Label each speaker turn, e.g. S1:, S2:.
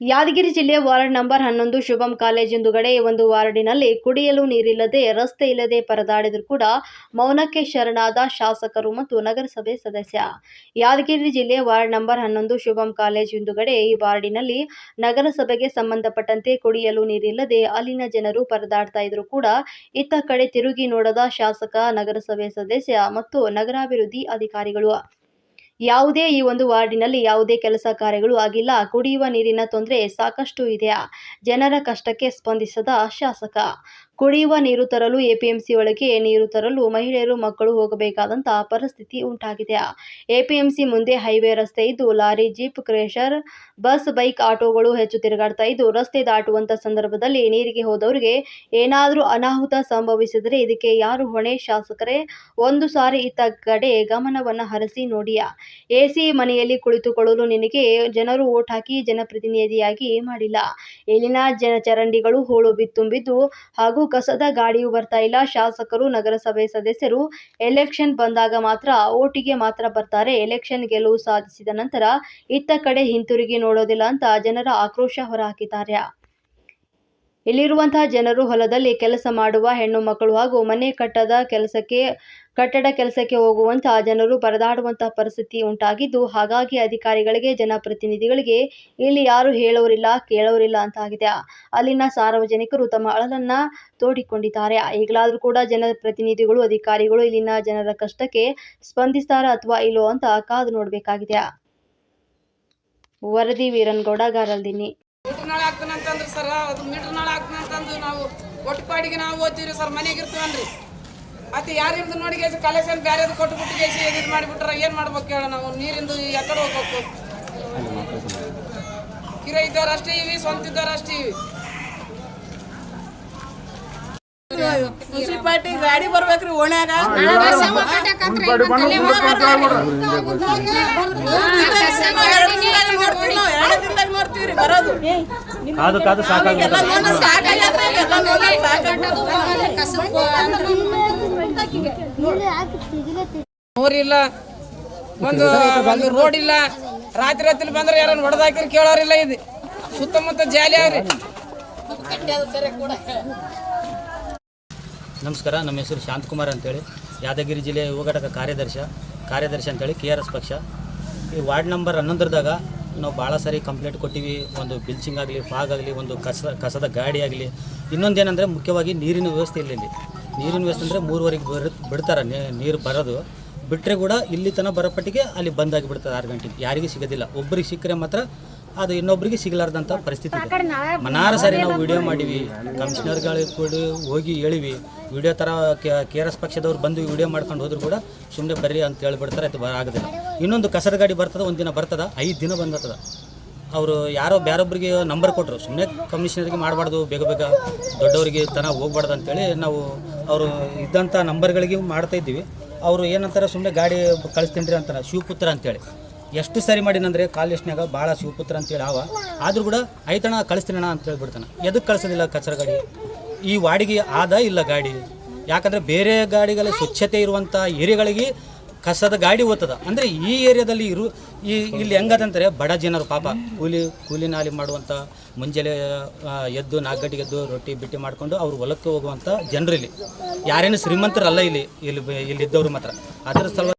S1: ಯಾದಗಿರಿ ಜಿಲ್ಲೆಯ ward number ಹನ್ನೊಂದು ಶುಭಂ college ಹಿಂದುಗಡೆ ಒಂದು ವಾರ್ಡಿನಲ್ಲಿ ಕುಡಿಯಲು ನೀರಿಲ್ಲದೆ, ರಸ್ತೆ ಇಲ್ಲದೆ ಪರದಾಡಿದರೂ ಕೂಡ ಮೌನಕ್ಕೆ ಶರಣಾದ ಶಾಸಕರು ಮತ್ತು ನಗರಸಭೆ ಸದಸ್ಯ. ಯಾದಗಿರಿ ಜಿಲ್ಲೆಯ ವಾರ್ಡ್ ನಂಬರ್ ಹನ್ನೊಂದು ಶುಭಂ ಕಾಲೇಜ್ ಹಿಂದುಗಡೆ ಈ ವಾರ್ಡಿನಲ್ಲಿ ನಗರಸಭೆಗೆ ಸಂಬಂಧಪಟ್ಟಂತೆ ಕುಡಿಯಲು ನೀರಿಲ್ಲದೆ ಅಲ್ಲಿನ ಜನರು ಪರದಾಡ್ತಾ ಇದ್ರು ಕೂಡ ಇತ್ತ ಕಡೆ ತಿರುಗಿ ನೋಡದ ಶಾಸಕ, ನಗರಸಭೆ ಸದಸ್ಯ ಮತ್ತು ನಗರಾಭಿವೃದ್ಧಿ ಅಧಿಕಾರಿಗಳು. ಯಾವುದೇ ಈ ಒಂದು ವಾರ್ಡಿನಲ್ಲಿ ಯಾವುದೇ ಕೆಲಸ ಕಾರ್ಯಗಳು ಆಗಿಲ್ಲ. ಕುಡಿಯುವ ನೀರಿನ ತೊಂದರೆ ಸಾಕಷ್ಟು ಇದೆ ಜನರ ಕಷ್ಟಕ್ಕೆ ಸ್ಪಂದಿಸದ ಶಾಸಕ ಕುಡಿಯುವ ನೀರು ತರಲು ಎಪಿಎಂಸಿ ಒಳಗೆ ನೀರು ತರಲು ಮಹಿಳೆಯರು ಮಕ್ಕಳು ಹೋಗಬೇಕಾದಂತಹ ಪರಿಸ್ಥಿತಿ ಉಂಟಾಗಿದೆ. ಎಪಿಎಂಸಿ ಮುಂದೆ ಹೈವೇ ರಸ್ತೆ ಇದ್ದು, lorry, jeep, cruiser, bus, bike, ಆಟೋಗಳು ಹೆಚ್ಚು ತಿರುಗಾಡ್ತಾ ಇದ್ದು, ರಸ್ತೆ ದಾಟುವಂತ ಸಂದರ್ಭದಲ್ಲಿ ನೀರಿಗೆ ಹೋದವರಿಗೆ ಏನಾದರೂ ಅನಾಹುತ ಸಂಭವಿಸಿದರೆ ಇದಕ್ಕೆ ಯಾರು ಹೊಣೆ? ಶಾಸಕರೇ, ಒಂದು ಸಾರಿ ಇತ್ತ ಕಡೆ ಗಮನವನ್ನು ಹರಿಸಿ ನೋಡಿಯ? ಎಸಿ ಮನೆಯಲ್ಲಿ ಕುಳಿತುಕೊಳ್ಳಲು ನಿನಗೆ ಜನರು ಓಟ್ ಹಾಕಿ ಜನಪ್ರತಿನಿಧಿಯಾಗಿ ಮಾಡಿಲ್ಲ. ಇಲ್ಲಿನ ಜನ ಚರಂಡಿಗಳು ಹೋಳು ಬಿತ್ತುಂಬಿದ್ದು ಹಾಗೂ ಕಸದ ಗಾಡಿಯೂ ಬರ್ತಾ ಇಲ್ಲ. ಶಾಸಕರು, ನಗರಸಭೆ ಸದಸ್ಯರು ಎಲೆಕ್ಷನ್ ಬಂದಾಗ ಮಾತ್ರ ಓಟಿಗೆ ಮಾತ್ರ ಬರ್ತಾರೆ. ಎಲೆಕ್ಷನ್ ಗೆಲುವು ಸಾಧಿಸಿದ ನಂತರ ಇತ್ತ ಕಡೆ ಹಿಂತಿರುಗಿ ನೋಡೋದಿಲ್ಲ ಅಂತ ಜನರ ಆಕ್ರೋಶ ಹೊರಹಾಕಿದ್ದಾರೆ. ಇಲ್ಲಿರುವಂತಹ ಜನರು ಹೊಲದಲ್ಲಿ ಕೆಲಸ ಮಾಡುವ ಹೆಣ್ಣು ಮಕ್ಕಳು ಹಾಗೂ ಮನೆ ಕಟ್ಟದ ಕೆಲಸಕ್ಕೆ, ಕಟ್ಟಡ ಕೆಲಸಕ್ಕೆ ಹೋಗುವಂತಹ ಜನರು ಪರದಾಡುವಂತಹ ಪರಿಸ್ಥಿತಿ ಉಂಟಾಗಿದ್ದು, ಹಾಗಾಗಿ ಅಧಿಕಾರಿಗಳಿಗೆ, ಜನಪ್ರತಿನಿಧಿಗಳಿಗೆ ಇಲ್ಲಿ ಯಾರು ಹೇಳೋರಿಲ್ಲ, ಕೇಳೋರಿಲ್ಲ ಅಂತಾಗಿದೆ ಅಲ್ಲಿನ ಸಾರ್ವಜನಿಕರು ತಮ್ಮ ಅಳಲನ್ನ ತೋಡಿಕೊಂಡಿದ್ದಾರೆ. ಈಗಲಾದರೂ ಕೂಡ ಜನಪ್ರತಿನಿಧಿಗಳು, ಅಧಿಕಾರಿಗಳು ಇಲ್ಲಿನ ಜನರ ಕಷ್ಟಕ್ಕೆ ಸ್ಪಂದಿಸ್ತಾರ ಅಥವಾ ಇಲ್ಲೋ ಅಂತ ಕಾದು ನೋಡಬೇಕಾಗಿದೆ. ವರದಿ ವೀರನ್ಗೌಡ, ಗಾರಲ್ದಿನ್ನಿ.
S2: ಮೀಟರ್ ನಾಳೆ ಆಗ್ತಾನಂತಂದ್ರೆ ಸರ್ ಅದು ಮೀಟ್ರ್ ನಾಳೆ ಆಗ್ತಾನಂತಂದು ನಾವು ಒಟ್ಟು ಪಾಡಿಗೆ ನಾವು ಓದ್ತೀವಿ ಸರ್ ಮನೆಗೆ ಇರ್ತೀವನ್ರಿ. ಮತ್ತೆ ಯಾರಿಂದ ನೋಡಿ ಗೇಸಿ ಕಲೆಕ್ಷನ್ ಬೇರೆದು ಕೊಟ್ಟು ಬಿಟ್ಟು ಗೇಸಿ ಇದು ಮಾಡಿಬಿಟ್ರೆ ಏನು ಮಾಡ್ಬೇಕು ಹೇಳ ನಾವು ನೀರಿಂದು ಎಕಡೆ ಹೋಗ್ಬೇಕು. ಕಿರ ಇದ್ದವ್ರು ಅಷ್ಟೇ ಇವಿ ಸ್ವಂತ ಇದ್ದವ್ರು ಅಷ್ಟೇ ಇವಿ.
S3: ಮುನ್ಸಿಪಾಲ್ಟಿ ಗಾಡಿ ಬರ್ಬೇಕ್ರಿ ಓಣ್ಯಾಗ. ನೋಡಿ ಕಾದು
S2: ಸಾಕಾಗಿಲ್ಲ ಒಂದು ಒಂದು ರೋಡ್ ಇಲ್ಲ. ರಾತ್ರಿ ರಾತ್ರಿ ಬಂದ್ರೆ ಯಾರನ್ನ ಹೊಡೆದಾಕಿರಿ ಕೇಳೋರಿಲ್ಲ ಇದು. ಸುತ್ತಮುತ್ತ ಜಾಲಿ ಅವ್ರಿ
S4: ನಮಸ್ಕಾರ ನಮ್ಮ ಹೆಸರು ಶಾಂತಕುಮಾರ್ ಅಂತೇಳಿ. ಯಾದಗಿರಿ ಜಿಲ್ಲೆ ಯುವ ಘಟಕ ಕಾರ್ಯದರ್ಶಿ ಕಾರ್ಯದರ್ಶಿ ಅಂತೇಳಿ ಕೆ ಆರ್ ಎಸ್ ಪಕ್ಷ. ಈ ವಾರ್ಡ್ ನಂಬರ್ ಹನ್ನೊಂದರದಾಗ ನಾವು ಭಾಳ ಸಾರಿ ಕಂಪ್ಲೇಂಟ್ ಕೊಟ್ಟಿವಿ. ಒಂದು ಬಿಲ್ಚಿಂಗ್ ಆಗಲಿ, ಫಾಗ್ ಆಗಲಿ, ಒಂದು ಕಸ, ಕಸದ ಗಾಡಿ ಆಗಲಿ. ಇನ್ನೊಂದೇನೆಂದರೆ ಮುಖ್ಯವಾಗಿ ನೀರಿನ ವ್ಯವಸ್ಥೆ ಇಲ್ಲ ಇಲ್ಲಿ. ನೀರಿನ ವ್ಯವಸ್ಥೆ ಅಂದರೆ ಮೂರುವರೆಗೆ ಬರ್, ಬಿಡ್ತಾರೆ ನೀರು ಬರೋದು. ಬಿಟ್ಟರೆ ಕೂಡ ಇಲ್ಲಿ ತನಕ ಬರೋಪಟ್ಟಿಗೆ ಅಲ್ಲಿ ಬಂದಾಗಿ ಬಿಡ್ತದೆ ಆರು ಗಂಟೆಗೆ. ಯಾರಿಗೂ ಸಿಗೋದಿಲ್ಲ. ಒಬ್ಬರಿಗೆ ಸಿಕ್ಕರೆ ಮಾತ್ರ ಅದು ಇನ್ನೊಬ್ಬರಿಗೆ ಸಿಗಲಾರ್ದಂಥ ಪರಿಸ್ಥಿತಿ ಮನಾರ ಸರಿ ನಾವು ವಿಡಿಯೋ ಮಾಡಿವಿ. ಕಮಿಷನರ್ಗಳಿಗೆ ಕೂಡ ಹೋಗಿ ಹೇಳಿವಿ. ವಿಡಿಯೋ ಥರ ಕೆ ಆರ್ ಎಸ್ ಪಕ್ಷದವ್ರು ಬಂದು ವಿಡಿಯೋ ಮಾಡ್ಕೊಂಡು ಹೋದ್ರು ಕೂಡ ಸುಮ್ಮನೆ ಬರ್ರಿ ಅಂತ ಹೇಳ್ಬಿಡ್ತಾರೆ, ಅದು ಆಗೋದಿಲ್ಲ. ಇನ್ನೊಂದು ಕಸದ ಗಾಡಿ ಬರ್ತದೆ, ಒಂದು ದಿನ ಬರ್ತದ, ಐದು ದಿನ ಬಂದತದ ಅವರು ಯಾರೋ ಬೇರೊಬ್ಬರಿಗೆ ನಂಬರ್ ಕೊಟ್ಟರು ಸುಮ್ಮನೆ ಕಮಿಷನರಿಗೆ ಮಾಡಬಾರ್ದು, ಬೇಗ ಬೇಗ ದೊಡ್ಡವರಿಗೆ ತನ ಹೋಗ್ಬಾರ್ದು ಅಂತೇಳಿ ನಾವು ಅವರು ಇದ್ದಂಥ ನಂಬರ್ಗಳಿಗೆ ಮಾಡ್ತಾ ಇದ್ದೀವಿ. ಅವರು ಏನಂತಾರೆ ಸುಮ್ಮನೆ ಗಾಡಿ ಕಳಿಸ್ತೀನಿ ರೀ ಅಂತಾರೆ. ಶಿವಪುತ್ರ ಅಂತೇಳಿ. ಎಷ್ಟು ಸರಿ ಮಾಡಿನಂದ್ರೆ ಕಾಲೇಜ್ನಾಗ ಭಾಳ ಶಿವಪುತ್ರ ಅಂತೇಳಿ ಅವ ಆದರೂ ಕೂಡ ಐತಣ ಕಳಿಸ್ತೀನಣ ಅಂತ ಹೇಳ್ಬಿಡ್ತಾನೆ. ಎದಕ್ಕೆ ಕಳಿಸೋದಿಲ್ಲ ಕಚರ ಗಾಡಿ? ಈ ವಾಡಿಗೆ ಆದ ಇಲ್ಲ ಗಾಡಿ. ಯಾಕಂದರೆ ಬೇರೆ ಗಾಡಿಗಳ ಸ್ವಚ್ಛತೆ ಇರುವಂಥ ಏರಿಯಾಗಳಿಗೆ ಕಸದ ಗಾಡಿ ಓದ್ತದ ಅಂದ್ರೆ ಈ ಏರಿಯಾದಲ್ಲಿ ಇರು, ಈ ಇಲ್ಲಿ ಹೆಂಗದಂತಾರೆ ಬಡ ಜನರು ಪಾಪ ಕೂಲಿ ಕೂಲಿ ನಾಲಿ ಮಾಡುವಂಥ ಮುಂಜಾನೆ ಎದ್ದು ನಾಲ್ಕು ಎದ್ದು ರೊಟ್ಟಿ ಬಿಟ್ಟಿ ಮಾಡಿಕೊಂಡು ಅವ್ರು ಹೊಲಕ್ಕೆ ಹೋಗುವಂಥ ಜನರು ಇಲ್ಲಿ ಯಾರೇನು ಶ್ರೀಮಂತರಲ್ಲ ಇಲ್ಲಿ ಇಲ್ಲಿ ಬ- ಇಲ್ಲಿ ಇದ್ದವ್ರು ಮಾತ್ರ. ಅದರ ಸಲುವಾಗಿ